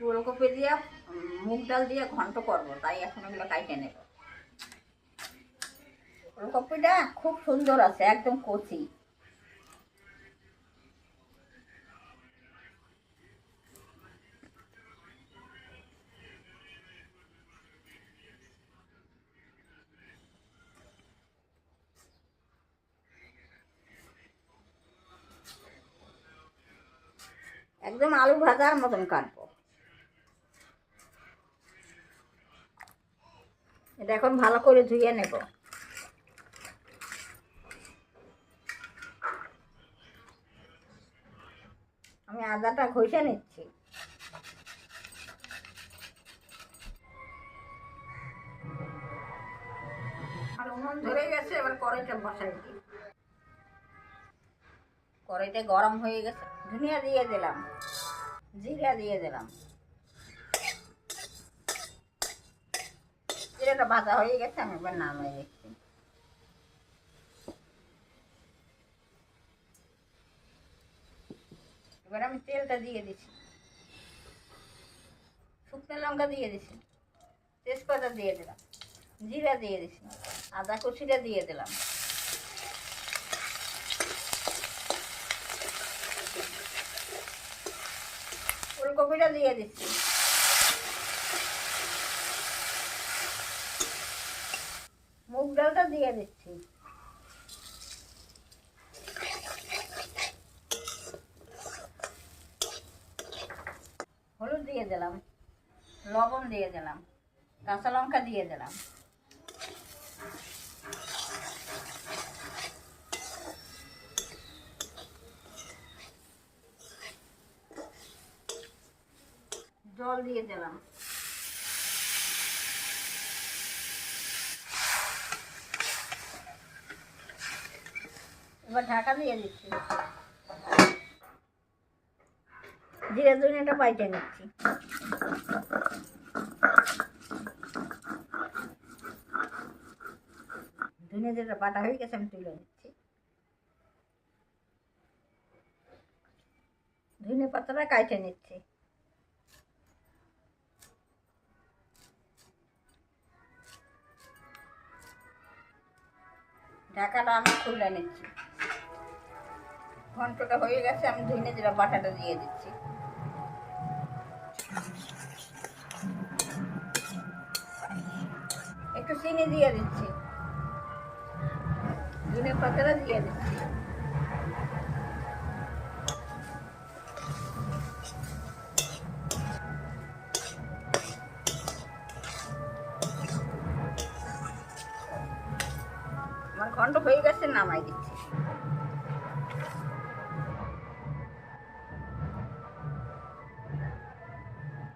ফুলকপি দিয়ে, মুগ ডাল দিয়ে ঘন্ট করব, তাই এখন ওগুলো কাইটে নেব। ফুলকপিটা খুব সুন্দর আছে, একদম কচি। একদম আলু ভাজার মতন কাটবো। এটা এখন ভালো করে ধুয়ে নেব। আমি আদাটা ঘষে নিচ্ছি। আর উনুন ধরে গেছে, এবার গরম হয়ে গেছে। ধনিয়া দিয়ে দিলাম, জিরা দিয়ে দিলাম। জিরাটা ভাজা হয়ে গেছে, আমি এবার নামিয়ে দিচ্ছি এবার আমি তেলটা দিয়ে দিচ্ছি। শুকনো লঙ্কা দিয়ে দিছি তেজপাতা দিয়ে দিলাম। জিরা দিয়ে দিছি আদা কুচিটা দিয়ে দিলাম। ফুলকপিটা দিয়ে দিচ্ছি মুগ ডালটা দিয়ে দিচ্ছি। হলুদ দিয়ে দিলাম, লবণ দিয়ে দিলাম, কাঁচা লঙ্কা দিয়ে দিলাম। জল দিয়ে দিলাম। এবার ঢাকা দিয়ে দিচ্ছি। জিরে ধনিয়াটা বাইটে নিচ্ছি। ধনিয়া যেটা বাটা হয়ে গেছে, আমি তুলে নিচ্ছি। ধনে পাতাটা কাইটে নিচ্ছি। ঢাকাটা আমি খুলে নিচ্ছি। ঘন্টটা হয়ে গেছে, আমি ধুইনে যেটা বাটাটা দিয়ে দিচ্ছি। একটু চিনি দিয়ে দিচ্ছি। ধনে পাতাটা দিয়ে দিচ্ছি। আমার ঘন্ট হয়ে গেছে নামাই দিচ্ছি।